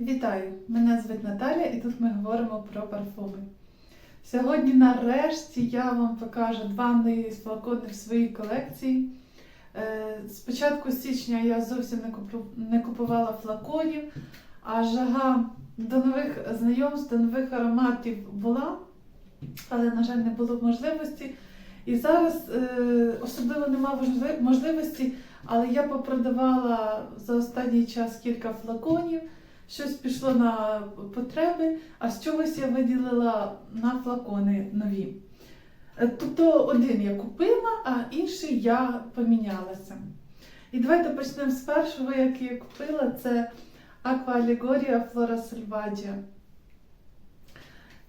Вітаю! Мене звуть Наталя і тут ми говоримо про парфуми. Сьогодні, нарешті, я вам покажу два флакони в своїй колекції. Е, З початку січня я зовсім не, купувала флаконів, а жага до нових знайомств, до нових ароматів була, але, на жаль, не було можливості. І зараз е, особливо можли- можливості, але я попродавала за останній час кілька флаконів. Щось пішло на потреби, а з чогось я виділила на флакони нові. Е, Тобто один я купила, а інший я помінялася. І давайте почнемо з першого, який я купила, це Aqua Allegoria Flora Selvaggia.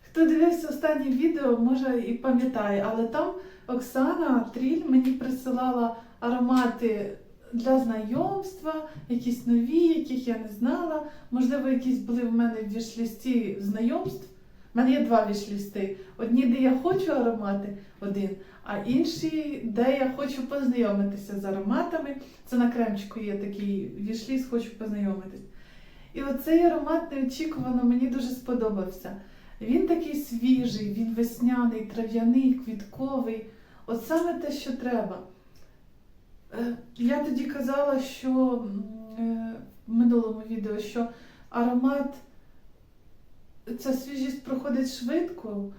Хто дивився останнє відео, може і пам'ятає, але там Оксана Тріль мені присилала аромати для знайомства, якісь нові, яких я не знала. Можливо, якісь були в мене в вішлісті знайомств. У мене є два вішлісти. Одні, де я хочу аромати, один, а інші, де я хочу познайомитися з ароматами. Це на кремчику є такий вішліст, хочу познайомитись. І оцей аромат неочікувано мені дуже сподобався. Він такий свіжий, він весняний, трав'яний, квітковий. От саме те, що треба. Е, Я тоді казала, що е, в минулому відео, що аромат, ця свіжість проходить швидко,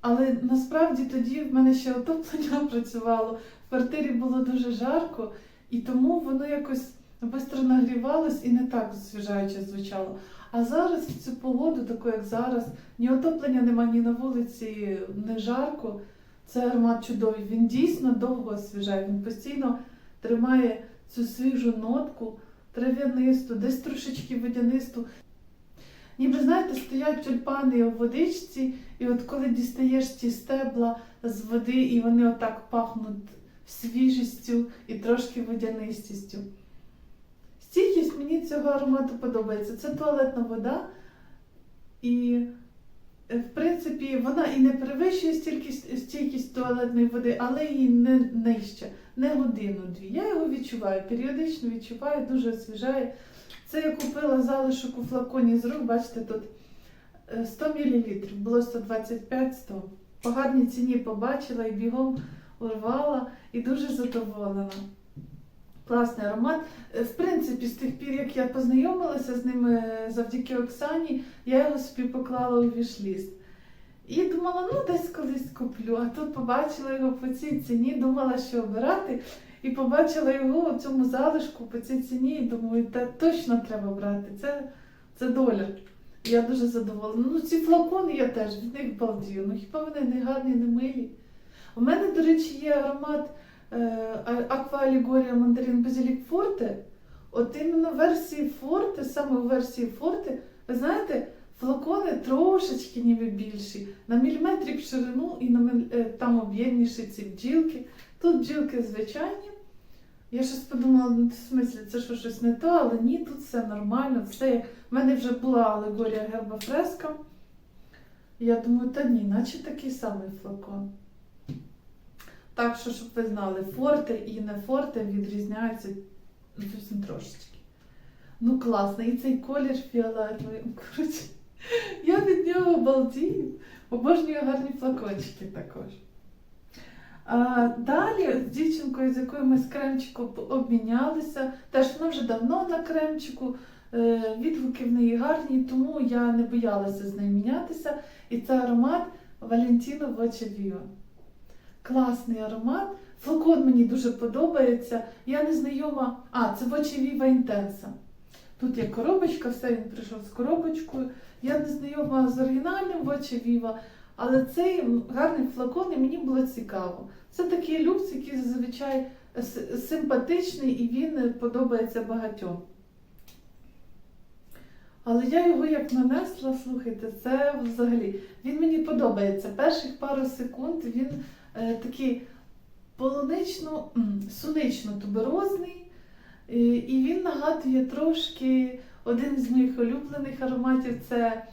але насправді тоді в мене ще отоплення працювало, в квартирі було дуже жарко, і тому воно якось швидко нагрівалось і не так освіжаюче звучало. А зараз в цю погоду, таку як зараз, ні отоплення нема, ні на вулиці, не жарко. Це аромат чудовий. Він дійсно довго освіжає. Він постійно тримає цю свіжу нотку, трав'янисту, десь трошечки водянисту. Ніби, знаєте, стоять тюльпани у водичці, і от коли дістаєш ці стебла з води, і вони отак пахнуть свіжістю і трошки водянистістю. Стійкість мені цього аромату подобається. Це туалетна вода, і, в принципі, вона і не перевищує стійкість, стійкість туалетної води, але і не нижче, не годину-дві. Я його відчуваю, періодично відчуваю, дуже освіжає. Це я купила залишок у флаконі з рук, бачите, тут е, 100 мл, було 125 100 По гарній ціні побачила і бігом урвала, і дуже задоволена. Класний аромат. Е, В принципі, з тих пір, як я познайомилася з ним е, завдяки Оксані, я його собі поклала у вішліст. І думала, ну десь колись куплю. А тут побачила його по цій ціні, думала, що обирати. І побачила його у цьому залишку по цій ціні, і думаю, та точно треба брати. Це, це доля. Я дуже задоволена. Ну, ці флакони я теж від них балдію. Ну хіба вони не гарні, не милі? У мене, до речі, є аромат е, Aqua Allegoria Mandarin Basilic От іменно версії Forte, саме у версії Forte, ви знаєте, флакони трошечки ніби більші, на міліметрик в ширину і на е, там об'ємніші ці бджілки. Тут бджілки звичайні. Я щось подумала, ну, в смислі, це що щось не то, але ні, тут все нормально, все як. У мене вже була алегорія герба фреска. Я думаю, та ні, наче такий самий флакон. Так що, щоб ви знали, форте і не форте відрізняються зовсім трошечки. Ну, класно, і цей колір фіолетовий. Коротше, я від нього балдію. Обожнюю гарні флакончики також. А, далі з дівчинкою, з якою ми з кремчику обмінялися, теж вона вже давно на кремчику, е, відгуки в неї гарні, тому я не боялася з нею мінятися. І це аромат Voce Viva. Класний аромат. Флакон мені дуже подобається. Я не знайома. А, це Voce Viva Intensa. Тут є коробочка, все він прийшов з коробочкою. Я не знайома з оригінальним Voce Viva, але цей гарний флакон і мені було цікаво. Це такий люкс, який зазвичай симпатичний і він подобається багатьом. Але я його як нанесла, слухайте, це взагалі. Він мені подобається. Перших пару секунд він е, такий полунично, м, сунично-туберозний, і, і він нагадує трошки один з моїх улюблених ароматів це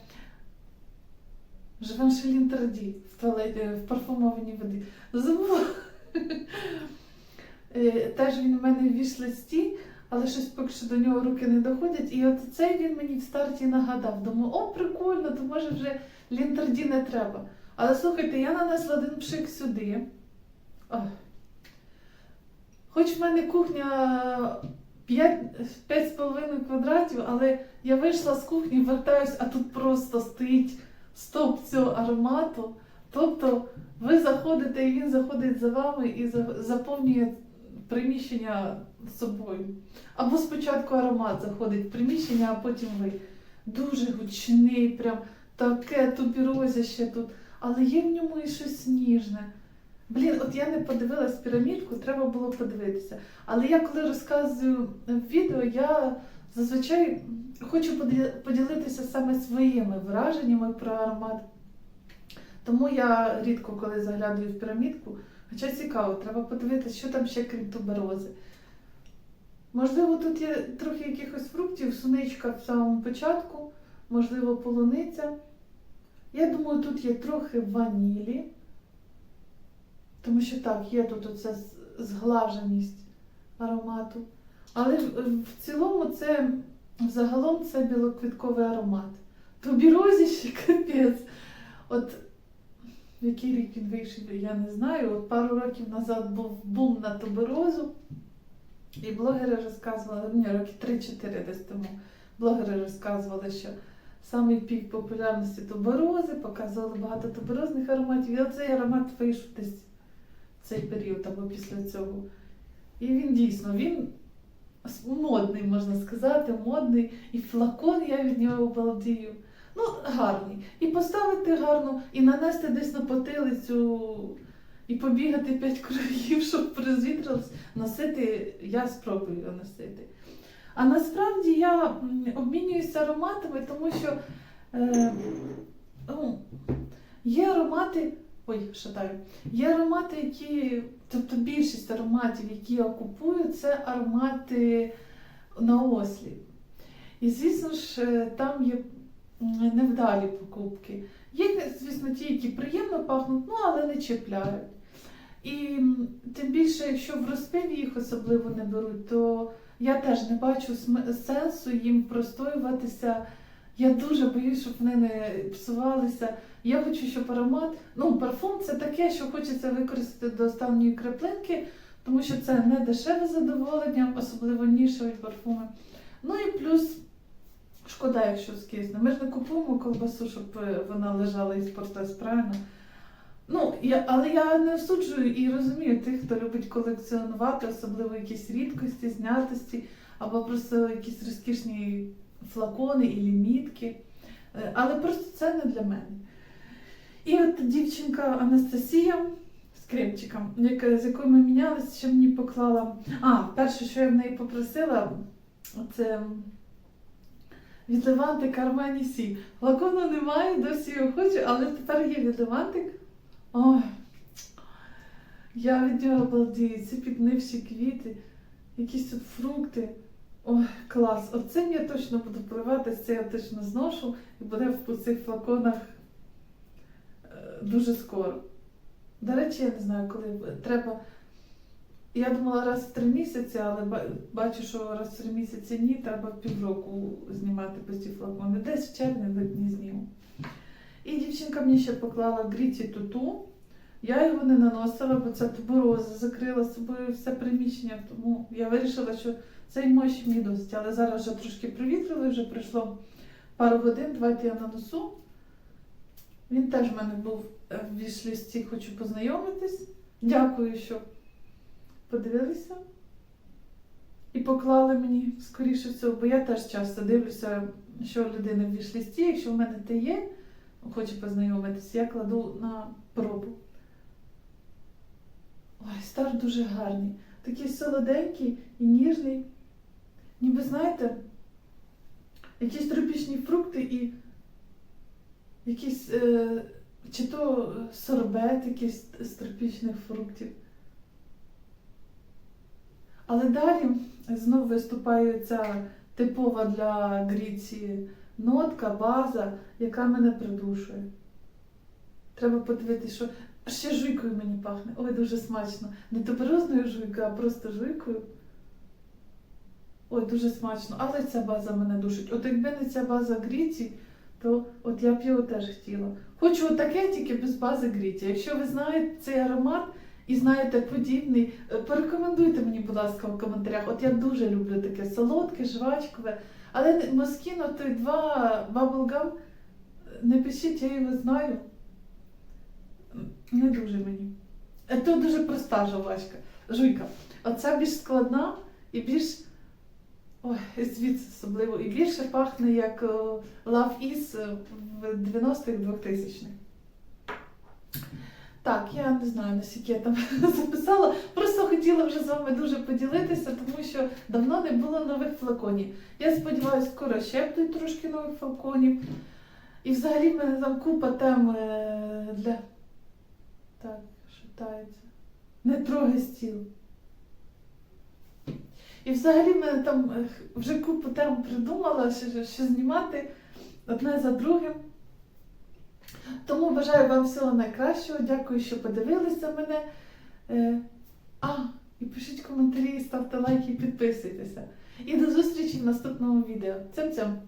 Живаншель Інтерді в туалеті, в парфумованій воді. Забула. Е, Теж він у мене в вішлисті, але щось поки що до нього руки не доходять. І от цей він мені в старті нагадав. Думаю, о, прикольно, то може вже лінтерді не треба. Але слухайте, я нанесла один пшик сюди. Ох. Хоч в мене кухня 5,5 квадратів, але я вийшла з кухні, вертаюсь, а тут просто стоїть стоп цього аромату. Тобто ви заходите і він заходить за вами і заповнює приміщення собою. Або спочатку аромат заходить в приміщення, а потім ви. Дуже гучний, прям таке тубірозіще тут. Але є в ньому і щось ніжне. Блін, от я не подивилась пірамідку, треба було подивитися. Але я коли розказую відео, я зазвичай хочу поділитися саме своїми враженнями про аромат. Тому я рідко коли заглядаю в пірамідку, хоча цікаво, треба подивитися, що там ще крім туберози. Можливо, тут є трохи якихось фруктів, суничка в самому початку, можливо, полуниця. Я думаю, тут є трохи ванілі, тому що так, є тут оця зглаженість аромату. Але в, цілому це загалом це білоквітковий аромат. Тубірозі ще капець. От який рік він вийшов, я не знаю. От пару років назад був бум на туберозу. І блогери розказували, ні, роки 3-4 десь тому, блогери розказували, що самий пік популярності туберози, показували багато туберозних ароматів. І оцей аромат вийшов десь в цей період або після цього. І він дійсно, він модний, можна сказати, модний. І флакон я від нього обалдію. Ну, гарний. І поставити гарно, і нанести десь на потилицю, і побігати 5 кругів, щоб розвітрилось. Носити, я спробую його носити. А насправді я обмінююся ароматами, тому що е, ну, є аромати. Ой, шатаю. Є аромати, які, тобто більшість ароматів, які я купую, це аромати на осліп. І звісно ж, е, там є невдалі покупки. Є, звісно, ті, які приємно пахнуть, ну але не чіпляють. І тим більше, якщо в розпиві їх особливо не беруть, то я теж не бачу сенсу їм простоюватися. Я дуже боюсь, щоб вони не псувалися. Я хочу, щоб аромат, ну, парфум це таке, що хочеться використати до останньої краплинки, тому що це не дешеве задоволення, особливо нішеві парфуми. Ну і плюс шкода, якщо скисне. Ми ж не купуємо колбасу, щоб е, вона лежала і спортилась, правильно? Ну, я, але я не осуджую і розумію тих, хто любить колекціонувати, особливо якісь рідкості, знятості, або просто якісь розкішні флакони і лімітки. Е, Але просто це не для мене. І от дівчинка Анастасія з кремчиком, яка, з якою ми мінялися, що мені поклала. А, перше, що я в неї попросила, це від Левантик Армані Сі. Флакону немає, досі його хочу, але тепер є від Левантик. Ой, я від нього обалдію. Ці піднивші квіти, якісь тут фрукти. Ой, клас. Оцим я точно буду поливатися, це я точно зношу і буде в цих флаконах е, дуже скоро. До речі, я не знаю, коли треба. Я думала раз в три місяці, але бачу, що раз в три місяці ні, треба півроку знімати ці флакони. Десь в червні липні зніму. І дівчинка мені ще поклала Гріті Туту. Я його не наносила, бо ця тубероза закрила собою все приміщення, тому я вирішила, що цей мощі мені досить. Але зараз вже трошки привітрили, вже пройшло пару годин, давайте я нанесу. Він теж в мене був е, в вішлісті, хочу познайомитись. Дякую, що подивилися. І поклали мені скоріше всього, бо я теж часто дивлюся, що у людини в вішлісті. Якщо в мене те є, хочу познайомитися, я кладу на пробу. Ой, стар дуже гарний. Такий солоденький і ніжний. Ніби, знаєте, якісь тропічні фрукти і якісь е, чи то сорбет якийсь з тропічних фруктів. Але далі знов виступає ця типова для Гріції нотка, база, яка мене придушує. Треба подивитися, що ще жуйкою мені пахне. Ой, дуже смачно. Не туберозною жуйкою, а просто жуйкою. Ой, дуже смачно. Але ця база мене душить. От якби не ця база Гріті, то от я б його теж хотіла. Хочу отаке, тільки без бази Гріті. Якщо ви знаєте цей аромат і знаєте подібний, е, порекомендуйте мені, будь ласка, в коментарях. От я дуже люблю таке солодке, жвачкове. Але Москіно той два Bubblegum, не пишіть, я його знаю. Не дуже мені. Е, То дуже проста жвачка. Жуйка. Оця більш складна і більш. Ой, звідси особливо. І більше пахне як е, Love Is е, в 90-х 2000-х. Так, я не знаю, наскільки я там записала. Просто хотіла вже з вами дуже поділитися, тому що давно не було нових флаконів. Я сподіваюся, скоро ще будуть трошки нових флаконів. І взагалі в мене там купа тем е, для. Так, шатається. Не трогай стіл. І взагалі мене там е, вже купу тем придумала, що, що знімати одне за другим. Тому бажаю вам всього найкращого. Дякую, що подивилися мене. Е, А, і пишіть коментарі, ставте лайки і підписуйтеся. І до зустрічі в наступному відео. Цям-цям!